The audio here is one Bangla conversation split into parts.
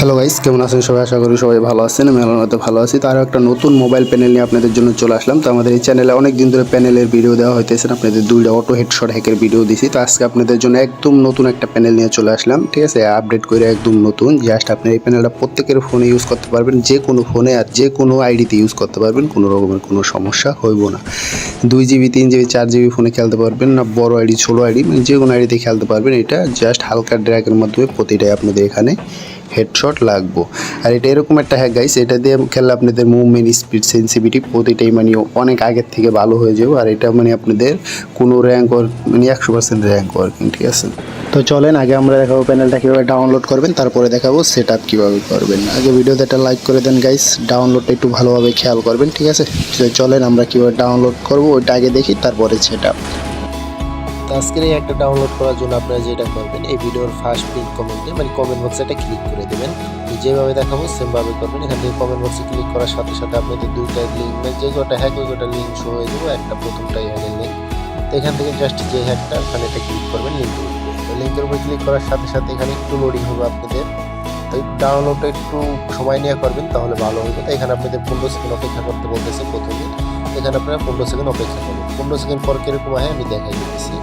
হ্যালো গাইস কেমন আছেন সবাই? আশা করি সবাই ভালো আছেন, আমি মতো ভালো আছি। তো আরও একটা নতুন মোবাইল প্যানেল নিয়ে আপনাদের জন্য চলে আসলাম। তো আমাদের এই চ্যানেলে অনেক দিন ধরে প্যানেলের ভিডিও দেওয়া হইতেছে আপনাদের দুইটা অটো হেডশট হ্যাকের ভিডিও দিছি। তো আজকে আপনাদের জন্য একদম নতুন একটা প্যানেল নিয়ে চলে আসলাম, ঠিক আছে? আপডেট করে একদম নতুন। জাস্ট আপনি এই প্যানেলটা প্রত্যেকের ফোনে ইউজ করতে পারবেন, যে কোনো ফোনে আর যে কোনো আইডিতে ইউজ করতে পারবেন, কোনো রকমের কোনো সমস্যা হইব না। দুই জিবি তিন জিবি চার জিবি ফোনে খেলতে পারবেন না, বড় আইডি ছোটো আইডি মানে যে কোনো আইডিতে খেলতে পারবেন। এটা জাস্ট হালকা ড্র্যাগের মাধ্যমে প্রতিটাই আপনাদের এখানে হেডশট লাগবো। আর এটা এরকম একটা হ্যাক গাইস এটা দিয়ে খেললে আপনাদের মুভমেন্ট স্পিড সেন্সিভিটি প্রতিটাই মানে অনেক আগের থেকে ভালো হয়ে যাবে। আর এটা মানে আপনাদের কোনো র্যাঙ্ক ওয়ার্ক মানে একশো পার্সেন্ট র্যাঙ্ক ওয়ার্কিং ঠিক আছে? তো চলেন, আগে আমরা দেখাবো প্যানেলটা কীভাবে ডাউনলোড করবেন, তারপরে দেখাবো সেট আপ কীভাবে করবেন। আগে ভিডিওতে একটা লাইক করে দেন গাইস ডাউনলোডটা একটু ভালোভাবে খেয়াল করবেন, ঠিক আছে? চলেন, আমরা কীভাবে ডাউনলোড করব, ওইটা আগে দেখি, তারপরে সেট আপ তো আজকের এই একটা ডাউনলোড করার জন্য আপনারা যেটা করবেন, এই ভিডিওর ফার্স্ট পিন কমেন্টে মানে কমেন্ট বক্সে এটা ক্লিক করে দেবেন। যেভাবে দেখাবো সেমভাবে করবেন। এখান থেকে কমেন্ট বক্সে ক্লিক করার সাথে সাথে আপনাদের দুইটা লিঙ্ক মানে যে কটা হ্যাক ওই কটা লিঙ্ক শো হয়ে যাবে, একটা প্রথমটাই হ্যাকের লিঙ্ক তো এখান থেকে জাস্ট যে হ্যাকটা ওখানে এটা ক্লিক করবেন উপরে। তো লিঙ্কের উপরে ক্লিক করার সাথে সাথে এখানে একটু লোডিং হবে আপনাদের। তো ডাউনলোডটা একটু সময় নিয়ে করবেন, তাহলে ভালো হবে। তো এখানে আপনাদের পনেরো সেকেন্ড অপেক্ষা করতে বলতেছে প্রথমে। এখানে আপনারা পনেরো সেকেন্ড অপেক্ষা করবেন পনেরো সেকেন্ড পর কীরকম হয় আমি দেখাই দিতেছি।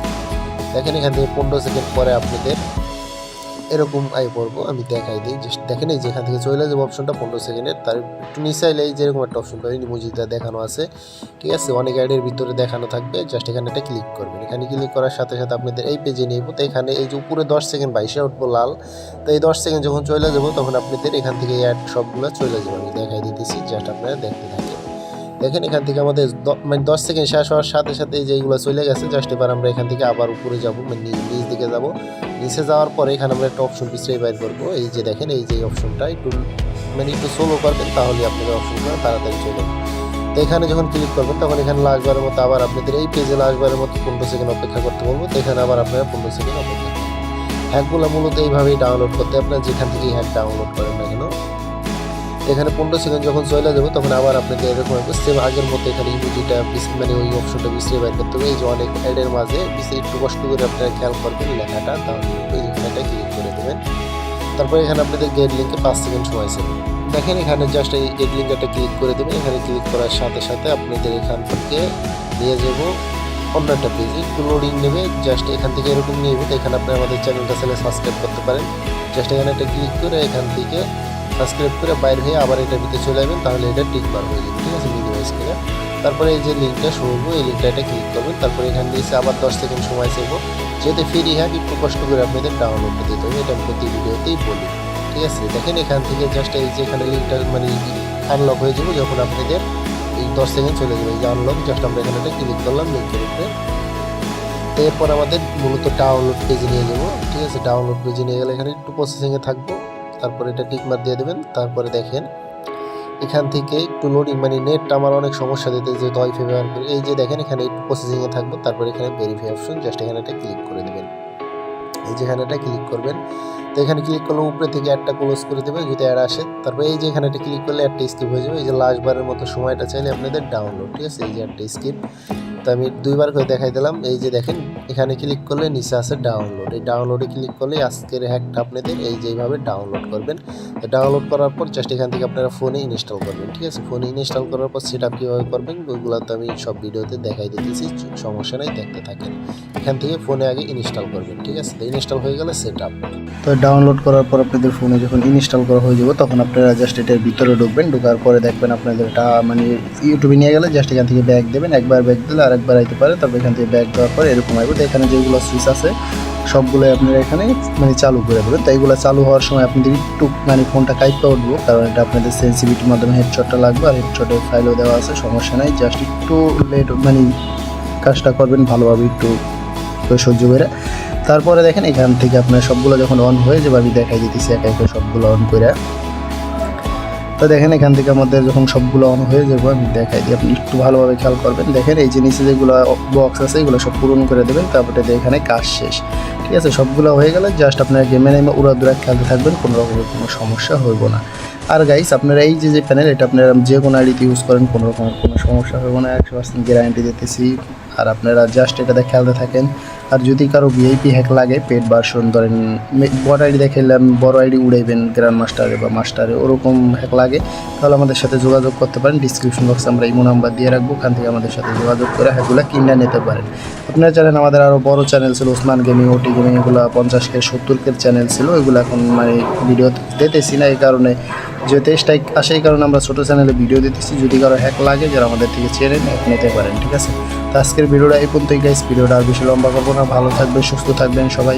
দেখেন এখান থেকে পনেরো সেকেন্ড পরে আপনাদের এরকম আই পড়ব আমি দেখাই দিই। জাস্ট দেখেন এই যে এখান থেকে চলে যাব অপশনটা পনেরো সেকেন্ডের তার একটু নিচে এই যেরকম একটা অপশন পাবেন ইমোজিটা দেখানো আছে। ঠিক আছে? অনেক অ্যাডের ভিতরে দেখানো থাকবে। জাস্ট এখানে একটা ক্লিক করবেন। এখানে ক্লিক করার সাথে সাথে আপনাদের এই পেজে নিয়ে তো এখানে এই যে উপরে দশ সেকেন্ড বাইশে উঠবো লাল। তো এই দশ সেকেন্ড যখন চলে যাব, তখন আপনাদের এখান থেকে অ্যাড সবগুলো চলে যাবে। আমি দেখাই দিতেছি। জাস্ট আপনারা দেখতে থাকেন। দেখেন এখান থেকে আমাদের মানে দশ সেকেন্ড শেষ হওয়ার সাথে সাথে এই যে চলে গেছে জাস্ট এবার আমরা এখান থেকে আবার উপরে যাব মানে নিচ দিকে যাব। নিচে যাওয়ার পরে এখানে আমরা একটা অপশন পিছিয়ে বাইর করব। এই যে দেখেন, এই যে অপশনটা একটু মানে একটু সোলো করবেন তাহলে আপনাদের অপশনগুলো তাড়াতাড়ি চলে তো এখানে যখন ক্লিক করবেন, তখন এখানে লাস্টবারের মতো আবার আপনাদের এই পেজে লাস্টবারের মতো পনেরো সেকেন্ড অপেক্ষা করতে বলব, তো এখানে আবার আপনারা পনেরো সেকেন্ড অপেক্ষা হ্যাকগুলো মূলত এইভাবেই ডাউনলোড করতে, আপনার যেখান থেকেই হ্যাক ডাউনলোড করেন না কেন এখানে পনেরো সেকেন্ড যখন চলে যাবে তখন আবার আপনাকে এরকম সেম আগের মতো এখানে ইমোজিটা মানে ওই অপশনটা বিশ্রে বাইর করতে হবে। এই যে অনেক অ্যাডের মাঝে বিশ্রে একটু কষ্ট করে আপনারা খেয়াল করবেন লেখাটা, তাহলে ওই লেখাটা ক্লিক করে দেবেন। তারপরে এখানে আপনাদের গেট লিঙ্কে পাঁচ সেকেন্ড সময় ছিল দেখেন এখানে জাস্ট এই গেট লিঙ্কটা ক্লিক করে দেবেন। এখানে ক্লিক করার সাথে সাথে আপনাদের এখান থেকে নিয়ে যাব অন্য একটা পেজে একটু লোডিং নেবে জাস্ট এখান থেকে এরকম নিয়ে এখানে আপনি আমাদের চ্যানেলটা চ্যানেল সাবস্ক্রাইব করতে পারেন। জাস্ট এখানে একটা ক্লিক করে এখান থেকে সাবস্ক্রাইব করে বাইরে হয়ে আবার এটার ভিতরে চলে যাবেন তাহলে এটা টিক বার হয়ে যাবে, ঠিক আছে মিনিমাইজ করে। তারপরে এই যে লিঙ্কটা শুনব এই লিঙ্কটা এটা ক্লিক করবেন, তারপরে এখান দিয়ে এসে আবার দশ সেকেন্ড সময় চাইব। যেহেতু ফ্রি হ্যাক একটু কষ্ট করে আপনাদের ডাউনলোডটা দিতে হবে, এটা আমি প্রতি ভিডিওতেই বলি, ঠিক আছে? দেখেন এখান থেকে জাস্ট এই যে এখানে লিঙ্কটা মানে আনলক হয়ে যাবে, যখন আপনাদের এই দশ সেকেন্ড চলে যাবে, এই আনলক জাস্ট আমরা এখানে একটা ক্লিক করলাম লিঙ্কের উপরে। এরপর আমাদের মূলত ডাউনলোড পেজে নিয়ে যাব, ঠিক আছে? ডাউনলোড পেজে নিয়ে গেলে এখানে একটু প্রসেসিংয়ে থাকব। তারপরে এটা টিক মার দিয়ে দেবেন, তারপরে দেখেন, এখান থেকে একটু লোডিং মানে নেটটা আমার অনেক সমস্যা দিতে যেহেতু ওয়াইফাই ব্যবহার করি এই যে দেখেন এখানে একটু প্রসেসিংয়ে থাকব, তারপরে এখানে ভেরিফাই অপশন জাস্ট এখানে এটা ক্লিক করে দেবেন। এই যেখানে এটা ক্লিক করবেন তো এখানে ক্লিক করলে উপরে থেকে একটা ক্লোজ করে দেবে, যদি অ্যাড আসে। তারপরে এই যে এখানে একটা ক্লিক করলে একটা স্কিপ হয়ে যাবে। এই যে লাস্ট বারের মতো সময়টা চাইলে আপনাদের ডাউনলোড ঠিক আছে? এই যে একটা স্কিপ তো আমি দুইবার করে দেখাই দিলাম। এই যে দেখেন, এখানে ক্লিক করলে নিচে আছে ডাউনলোড এই ডাউনলোডে ক্লিক করলে আজকের হ্যাকটা আপনাদের এই যেভাবে ডাউনলোড করবেন। ডাউনলোড করার পর জাস্ট এখান থেকে আপনারা ফোনে ইনস্টল করবেন, ঠিক আছে? ফোনে ইনস্টল করার পর সেট আপ কীভাবে করবেন, ওইগুলো তো আমি সব ভিডিওতে দেখাই দিতেছি। সমস্যা নাই, দেখতে থাকেন। এখান থেকে ফোনে আগে ইনস্টল করবেন, ঠিক আছে? ইনস্টল হয়ে গেলে সেট আপ তো ডাউনলোড করার পর আপনাদের ফোনে যখন ইনস্টল করা হয়ে যাবে, তখন আপনারা জাস্ট এটার ভিতরে ঢুকবেন, ঢোকার পরে দেখবেন আপনাদের এটা মানে ইউটিউবে নিয়ে গেলে জাস্ট এখান থেকে ব্যাগ দেবেন, একবার ব্যাগ দিলে আরেকবার আইতে পারে তারপর এখান থেকে ব্যাগ দেওয়ার পরে এরকম আসবে তো এখানে যেগুলো সুইচ আছে, সবগুলোই আপনারা এখানে মানে চালু করে দেবেন। তো এইগুলো চালু হওয়ার সময় আপনাদের একটু মানে ফোনটা কাইপা উঠবো, কারণ এটা আপনাদের সেন্সিভিটির মাধ্যমে হেডশটটা লাগবে, আর হেডশটের ফাইলও দেওয়া আছে, সমস্যা নাই। জাস্ট একটু লেট মানে কাজটা করবেন, ভালোভাবে একটু সহ্য করে। তারপরে দেখেন এখান থেকে আপনার সবগুলো যখন অন হয়ে যাবে, আমি দেখাই দিতেছি একা একা সবগুলো অন করে তো দেখেন এখান থেকে আমাদের যখন সবগুলো অন হয়ে যাবে, আমি দেখাই দিই। আপনি একটু ভালোভাবে খেয়াল করবেন। দেখেন এই নিচে যেগুলো বক্স আছে, এগুলো সব পূরণ করে দেবেন। তারপরে এখানে কাজ শেষ। ঠিক আছে, সবগুলো হয়ে গেলে জাস্ট আপনারা গেমে নেমে উড়াদুরা খেলতে থাকবেন, কোনো রকমের কোনো সমস্যা হইব না। আর গাইস আপনারা এই যে যে প্যানেল এটা আপনারা যে কোনো আইডিতে ইউজ করেন, কোনো রকমের কোনো সমস্যা হবে না। একশো পার্সেন্ট গ্যারান্টি দিতেছি। আর আপনারা জাস্ট এটাতে খেলতে থাকেন। আর যদি কারও ভিআইপি হ্যাক লাগে পেড ভার্সন ধরেন বড় আইডি দেখাইলাম, বড় আইডি উড়াইবেন গ্র্যান্ড মাস্টারে বা মাস্টারে ওরকম হ্যাক লাগে, তাহলে আমাদের সাথে যোগাযোগ করতে পারেন। ডিসক্রিপশন বক্সে আমরা ইমো নাম্বার দিয়ে রাখব, ওখান থেকে আমাদের সাথে যোগাযোগ করে হ্যাকগুলো কিনে নিতে পারেন। আপনারা জানেন আমাদের আরও বড় চ্যানেল ছিল ওসমান গেমিং ওটি গেমিং এগুলো পঞ্চাশ কে সত্তর কে চ্যানেল ছিল, এগুলো এখন মানে ভিডিও দিতেছি না, এই কারণে যেহেতু স্ট্রাইক আসে এই কারণে আমরা ছোটো চ্যানেলে ভিডিও দিতেছি। যদি কারও হ্যাক লাগে, যারা আমাদের থেকে চেনেন হ্যাক নিতে পারেন, ঠিক আছে? তো আজকের ভিডিওটা এই পর্যন্তই গাইস ভিডিওটা আর বেশি লম্বা করব না। ভালো থাকবেন, সুস্থ থাকবেন সবাই।